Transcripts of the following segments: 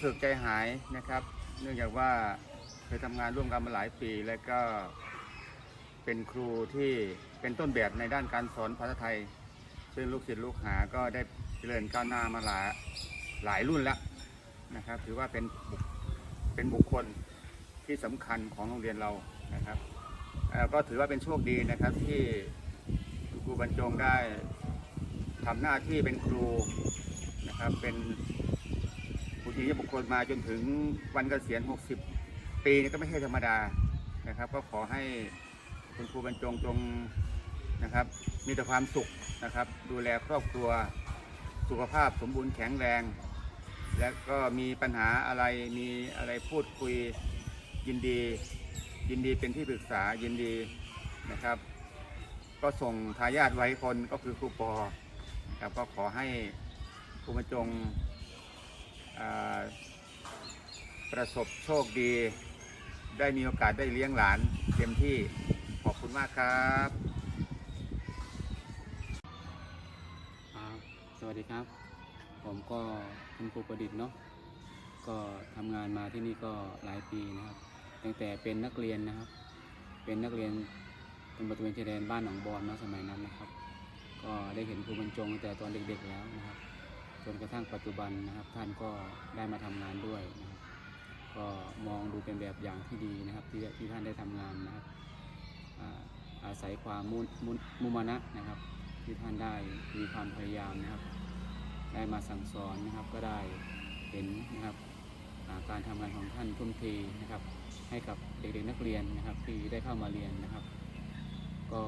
รู้สึกใจหายนะครับ เนื่องจากว่าเคยทำงานร่วมกันมาหลายปี แล้วก็เป็นครูที่เป็นต้นแบบในด้านการสอนภาษาไทย ซึ่งลูกศิษย์ลูกหาก็ได้เจริญก้าวหน้ามาหลายหลายรุ่นแล้วนะครับ ถือว่าเป็นเป็นบุคคลที่สำคัญของโรงเรียนเรานะครับก็ถือว่าเป็นโชคดีนะครับที่คุณครูบรรจงได้ทำหน้าที่เป็นครูนะครับเป็น ผู้ที่บุคคลมาจนถึงวันเกษียณ 60 ปีนี่ก็ไม่ใช่ธรรมดานะครับ ก็ขอให้คุณครูบรรจงจงนะครับ มีแต่ความสุขนะครับ ดูแลครอบครัวสุขภาพสมบูรณ์แข็งแรง และก็มีปัญหาอะไรมีอะไรพูดคุยยินดี ยินดีเป็นที่ปรึกษายินดีนะครับ ก็ส่งทายาทไว้คนก็คือครูปอครับก็ขอให้ครูบรรจง ประสบโชคดี ได้มีโอกาสได้เลี้ยงหลานเต็มที่ขอบคุณมากครับสวัสดีครับ ผมก็คุณครูประดิษฐ์เนาะก็ทำงานมาที่นี่ก็หลายปีนะครับ ตั้งแต่เป็นนักเรียนนะครับ เป็นนักเรียนตำรวจตระเวนชายแดนบ้านหนองบอนเนาะสมัยนั้นนะครับ ก็ได้เห็นครูบรรจงตั้งแต่ตอนเด็กๆแล้วนะครับ นกระทั่งปัจจุบันนะครับ ท่านก็ได้มาทำงานด้วยนะครับก็มองดูเป็นแบบอย่างที่ดีนะครับ ที่ที่ท่านได้ทำงานนะครับอาอาศัยความมุมุมุมานะนะครับ ที่ท่านได้มีความพยายามนะครับ ได้มาสั่งสอนนะครับก็ได้เห็นนะครับาการทำงานของท่านทุ่มเทนะครับ ให้กับเด็กๆนักเรียนนะครับ ที่ได้เข้ามาเรียนนะครับ ก็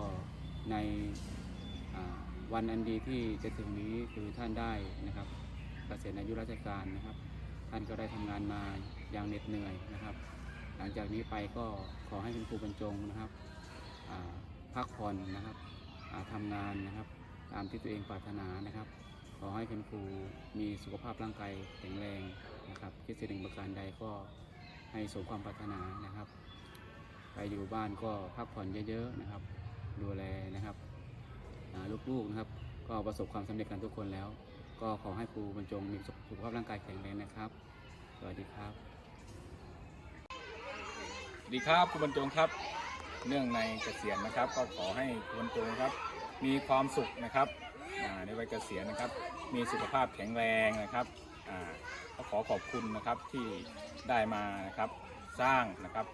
ในวันอันดีที่จะถึงนี้คือท่านได้นะครับ เกษียณอายุราชการนะครับ ท่านก็ได้ทำงานมาอย่างเหน็ดเหนื่อยนะครับ หลังจากนี้ไปก็ขอให้คุณครูบรรจงนะครับพักผ่อนนะครับอ่าทำงานนะครับ ตามที่ตัวเองปรารถนานะครับ ขอให้คุณครูมีสุขภาพร่างกายแข็งแรงนะครับคิดสิ่งประการใดก็ให้สมความปรารถนานะครับ ไปอยู่บ้านก็พักผ่อนเยอะๆนะครับ ดูแลนะครับลูกๆนะครับ ก็ประสบความสำเร็จกันทุกคนแล้ว ก็ขอให้ครูบรรจงมีสุขภาพร่างกายแข็งแรงนะครับ สวัสดีครับสวัสดีครับคุณบรรจงครับ เนื่องในเกษียณนะครับ ก็ขอให้คุณบรรจงครับ มีความสุขนะครับในวัยเกษียณนะครับ มีสุขภาพแข็งแรงนะครับก็ขอขอบคุณนะครับที่ได้มานะครับสร้างนะครับ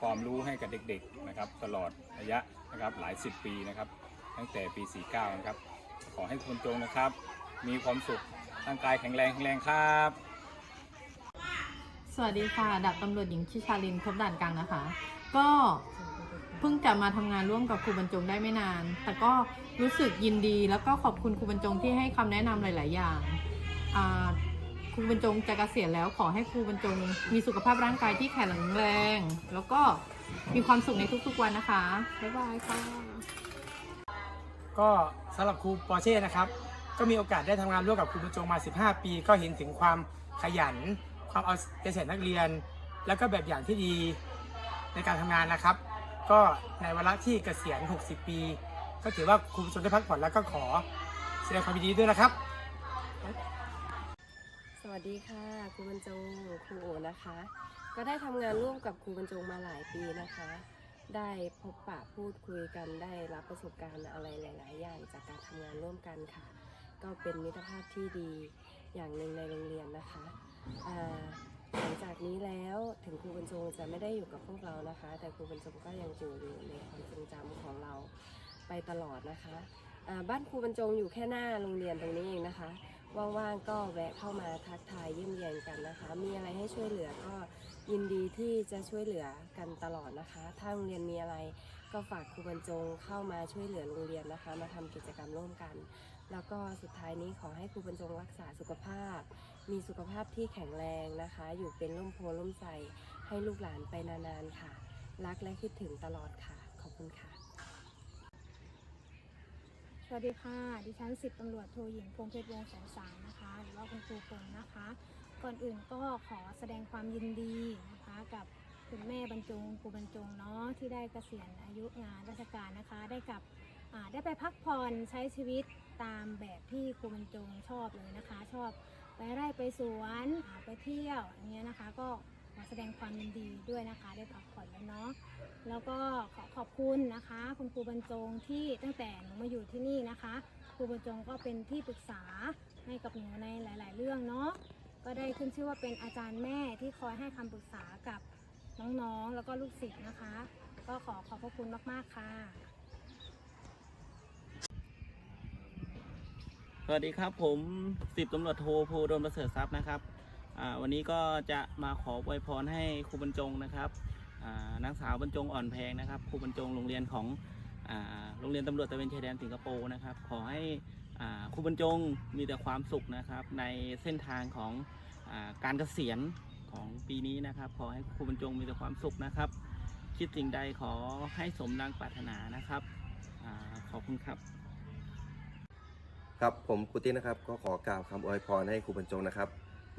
ความรู้ให้กับเด็กๆนะครับ ตลอดระยะนะครับหลายสิบปีนะครับ ตั้งแต่ปี 49 นะครับ ขอให้คุณบรรจงนะครับ มีความสุขร่างกายแข็งแรงแข็งแรงครับ สวัสดีค่ะดับตำรวจหญิงชิชาลินทบด่านกลางนะคะ ก็เพิ่งจะมาทำงานร่วมกับครูบรรจงได้ไม่นาน แต่ก็รู้สึกยินดีแล้วก็ขอบคุณครูบรรจงที่ให้คำแนะนำหลาย ๆ อย่างอ่าครูบรรจงจะเกษียณแล้วขอให้ครูบรรจงมีสุขภาพร่างกายที่แข็งแรง แล้วก็มีความสุขในทุก ๆ วันนะคะบ๊ายบายค่ะ ก็สำหรับครูปอร์เช่นะครับ ก็มีโอกาสได้ทำงานร่วมกับครูบรรจงมา 15 ปี ก็เห็นถึงความขยัน ความเอาใจใส่นักเรียน แล้วก็แบบอย่างที่ดีในการทำงานนะครับ ก็ในวาระที่เกษียณ 60 ปี ก็ถือว่าครูบรรจงได้พักผ่อนแล้วก็ขอแสดงความยินดีด้วยนะครับ สวัสดีค่ะครูบรรจงครูโอนะคะ ก็ได้ทำงานร่วมกับครูบรรจงมาหลายปีนะคะได้พบปะพูดคุยกันได้รับประสบการณ์อะไรหลาย ๆ อย่างจากการทำงานร่วมกันค่ะ ก็เป็นมิตรภาพที่ดีอย่างหนึ่งในโรงเรียนนะคะหลังจากนี้แล้วถึงครูบรรจงจะไม่ได้อยู่กับพวกเรานะคะ แต่ครูบรรจงก็ยังอยู่ในความทรงจำของเราไปตลอดนะคะบ้านครูบรรจงอยู่แค่หน้าโรงเรียนตรงนี้เองนะคะว่างๆก็แวะเข้ามาทักทายเยี่ยมเยียนกันนะคะ มีอะไรให้ช่วยเหลือก็ยินดีที่จะช่วยเหลือกันตลอดนะคะ ถ้าโรงเรียนมีอะไรก็ฝากครูบรรจงเข้ามาช่วยเหลือโรงเรียนนะคะ มาทำกิจกรรมร่วมกัน แล้วก็สุดท้ายนี้ขอให้ครูบรรจงรักษาสุขภาพ มีสุขภาพที่แข็งแรงนะคะ อยู่เป็นร่มโพล่มใสให้ลูกหลานไปนานๆค่ะ รักและคิดถึงตลอดค่ะ ขอบคุณค่ะ สวัสดีค่ะ ดิฉันสิบตำรวจโทหญิงพงเพชรวงศ์แสนสารนะคะ หรือว่าคุณครูปงนะคะ ก่อนอื่นก็ขอแสดงความยินดีนะคะกับคุณแม่บรรจงครูบรรจงเนาะที่ได้เกษียณอายุงานราชการนะคะ ได้กลับ ได้ไปพักผ่อนใช้ชีวิตตามแบบที่ครูบรรจงชอบเลยนะคะ ชอบไปไร่ไปสวนไปเที่ยวอย่างเงี้ยนะคะ ก็ขอแสดงความยินดีด้วยนะคะ ได้พักผ่อนแล้วเนาะแล้วก็ขอขอบคุณนะคะ คุณครูบรรจงที่ตั้งแต่หนูมาอยู่ที่นี่นะคะครูบรรจงก็เป็นที่ปรึกษาให้กับหนูในหลาย ๆ เรื่องเนาะก็ได้ขึ้นชื่อว่าเป็นอาจารย์แม่ที่คอยให้คำปรึกษากับน้องๆ แล้วก็ลูกศิษย์นะคะ ก็ขอขอบพระคุณมาก ๆ ค่ะ วัสดีครับผมสิบตำรวจโทภูดลประเสริฐทรัพย์นะครับวันนี้ก็จะมาขออวยพรให้ครูบรรจงนะครับนางสาวบรรจงอ่อนแพงนะครับครูบรรจงโรงเรียนของโรงเรียนตำรวจตะเวนชายแดนสิงคโปร์นะครับ ขอให้ครูบรรจงมีแต่ความสุขนะครับ ในเส้นทางของอการเกษียณของปีนี้นะครับ ขอให้ครูบรรจงมีแต่ความสุขนะครับ คิดสิ่งใดขอให้สมดังปรารถนานะครับอขอบคุณครับ ครับผมครูติ๊กนะครับก็ขอกล่าวคำอวยพรให้ครูบรรจงนะครับ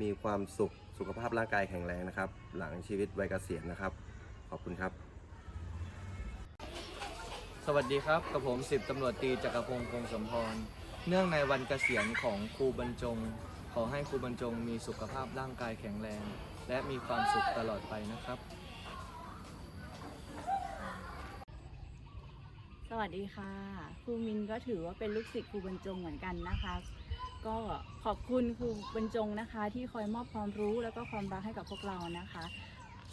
มีความสุขสุขภาพร่างกายแข็งแรงนะครับ หลังชีวิตวัยเกษียณนะครับ ขอบคุณครับ สวัสดีครับกับผมสิบตำรวจตรีจักรพงศ์คงสมพร เนื่องในวันเกษียณของครูบรรจง ขอให้ครูบรรจงมีสุขภาพร่างกายแข็งแรง และมีความสุขตลอดไปนะครับ วัสดีค่ะครูมินก็ถือว่าเป็นลูกศิษย์ครูบรรจงเหมือนกันนะคะ ก็ขอบคุณครูบรรจงนะคะ ที่คอยมอบความรู้แล้วก็ความรักให้กับพวกเรานะคะ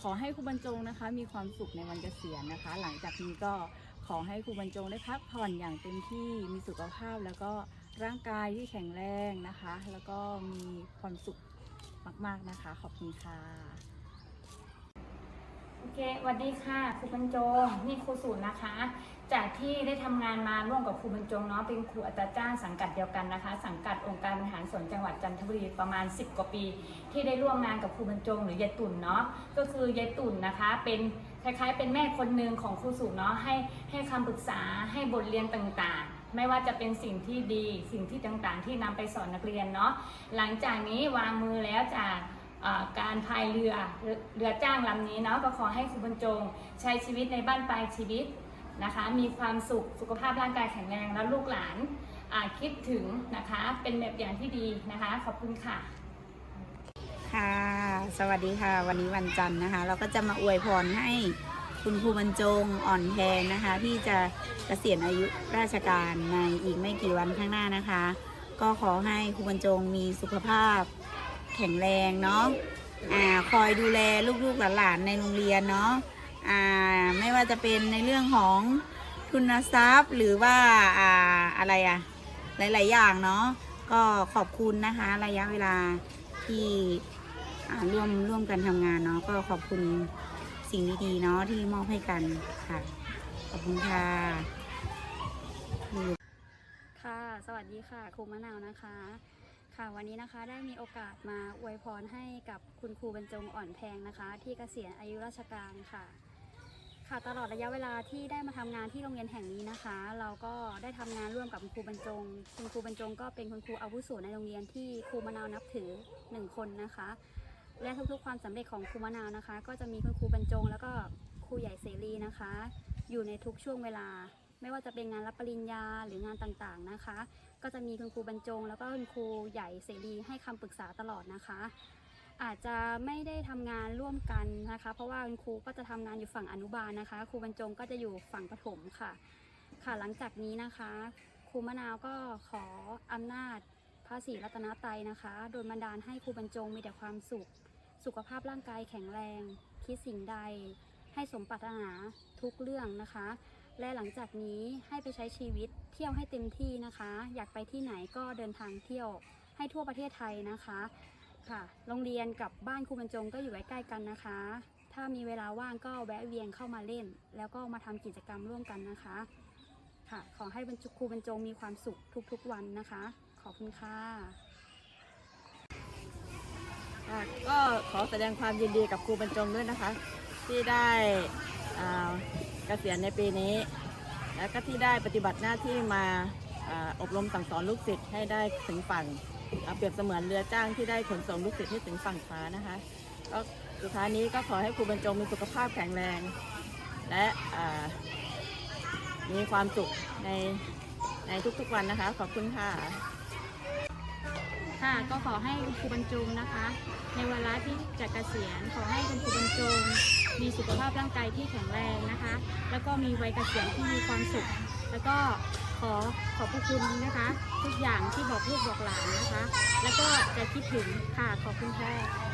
ขอให้ครูบรรจงนะคะ มีความสุขในวันเกษียณนะคะ หลังจากนี้ก็ขอให้ครูบรรจงได้พักผ่อนอย่างเต็มที่มีสุขภาพแล้วก็ร่างกายที่แข็งแรงนะคะ แล้วก็มีความสุขมาก ๆนะคะ ขอบคุณค่ะ โอเคสวัสดีค่ะครูบรรจง นี่ครูสูตรนะคะ จากที่ได้ทำงานมาร่วมกับครูบรรจงเนาะ เป็นครูอัตราจ้างสังกัดเดียวกันนะคะ สังกัดองค์การบริหารส่วนจังหวัดจันทบุรีประมาณ 10 กว่าปี ที่ได้ร่วมงานกับครูบรรจง หรือยายตุ่นเนาะ ก็คือยายตุ่นนะคะ เป็นคล้ายๆ เป็นแม่คนหนึ่งของครูสูตรเนาะ ให้ให้คำปรึกษา ให้บทเรียนต่างๆ ไม่ว่าจะเป็นสิ่งที่ดี สิ่งที่ต่างๆ ที่นำไปสอนนักเรียนเนาะ หลังจากนี้วางมือแล้วจาก การพายเรือเรือจ้างลำนี้เนาะก็ขอให้ครูบรรจง ใช้ชีวิตในบ้านปลายชีวิตนะคะ มีความสุขสุขภาพร่างกายแข็งแรงแล้วลูกหลานคิดถึงนะคะ เป็นแบบอย่างที่ดีนะคะ ขอบคุณค่ะ ค่ะ สวัสดีค่ะ วันนี้วันจันทร์นะคะ เราก็จะมาอวยพรให้คุณครูบรรจงอ่อนแพงนะคะ ที่จะเกษียณอายุราชการในอีกไม่กี่วันข้างหน้านะคะ ก็ขอให้ครูบรรจงมีสุขภาพ แข็งแรงเนาะอ่าคอยดูแลลูกๆหลานๆในโรงเรียนเนาะอ่าไม่ว่าจะเป็นในเรื่องของทุนทรัพย์หรือว่าอ่าอะไรอะหลาย ๆ อย่างเนาะก็ขอบคุณนะคะระยะเวลาที่ร่วมร่วมกันทำงานเนาะก็ขอบคุณสิ่งดีๆเนาะที่มอบให้กันค่ะ ขอบคุณค่ะ ค่ะ สวัสดีค่ะครูมะนาวนะคะ ค่ะวันนี้นะคะได้มีโอกาสมาอวยพรให้กับคุณครูบรรจงอ่อนแพงนะคะ ที่เกษียณอายุราชการค่ะ ค่ะตลอดระยะเวลาที่ได้มาทำงานที่โรงเรียนแห่งนี้นะคะ เราก็ได้ทำงานร่วมกับคุณครูบรรจง คุณครูบรรจงก็เป็นคุณครูอาวุโสในโรงเรียนที่ครูมะนาวนับถือหนึ่งคนนะคะ และทุกๆความสำเร็จของครูมะนาวนะคะ ก็จะมีคุณครูบรรจง แล้วก็ครูใหญ่เสรีนะคะ อยู่ในทุกช่วงเวลา ไม่ว่าจะเป็นงานรับปริญญาหรืองานต่างๆนะคะ ก็จะมีคุณครูบรรจง แล้วก็คุณครูใหญ่เสรีให้คำปรึกษาตลอดนะคะ อาจจะไม่ได้ทำงานร่วมกันนะคะ เพราะว่าคุณครูก็จะทำงานอยู่ฝั่งอนุบาลนะคะ ครูบรรจงก็จะอยู่ฝั่งประถมค่ะ ค่ะหลังจากนี้นะคะครูมะนาวก็ขออำนาจพระศรีรัตนตรัยนะคะ โดยบันดาลให้ครูบรรจงมีแต่ความสุข สุขภาพร่างกายแข็งแรง คิดสิ่งใด ให้สมปรารถนาทุกเรื่องนะคะ และหลังจากนี้ให้ไปใช้ชีวิตเที่ยวให้เต็มที่นะคะ อยากไปที่ไหนก็เดินทางเที่ยวให้ทั่วประเทศไทยนะคะค่ะโรงเรียนกับบ้านครูบรรจงก็อยู่ใกล้ๆกันนะคะ ถ้ามีเวลาว่างก็แวะเวียนเข้ามาเล่น แล้วก็มาทำกิจกรรมร่วมกันนะคะค่ะขอให้บรรจุครูบรรจงมีความสุขทุกๆวันนะคะ ขอบคุณค่ะก็ขอแสดงความยินดีกับครูบรรจงด้วยนะคะ ที่ได้อ่า กษียณในปีนี้ แล้วก็ที่ได้ปฏิบัติหน้าที่มาอบรมสั่งสอนลูกศิษย์ให้ได้ถึงฝั่งอ่าเปรียบเสมือนเรือจ้างที่ได้ขนส่งลูกศิษย์ให้ถึงฝั่งฟ้านะคะก็สุดท้ายนี้ก็ขอให้ครูบรรจงมีสุขภาพแข็งแรง และมีความสุขในในทุกๆวันนะคะ ขอบคุณค่ะ ค่ะก็ขอให้คุณครูบรรจงนะคะ ในวาระที่จะเกษียณขอให้คุณครูบรรจง มีสุขภาพร่างกายที่แข็งแรงนะคะ แล้วก็มีวัยเกษียณที่มีความสุข แล้วก็ขอขอบพระคุณนะคะ ทุกอย่างที่บอกลูกบอกหลานนะคะ แล้วก็จะคิดถึงค่ะขอบคุณค่ะ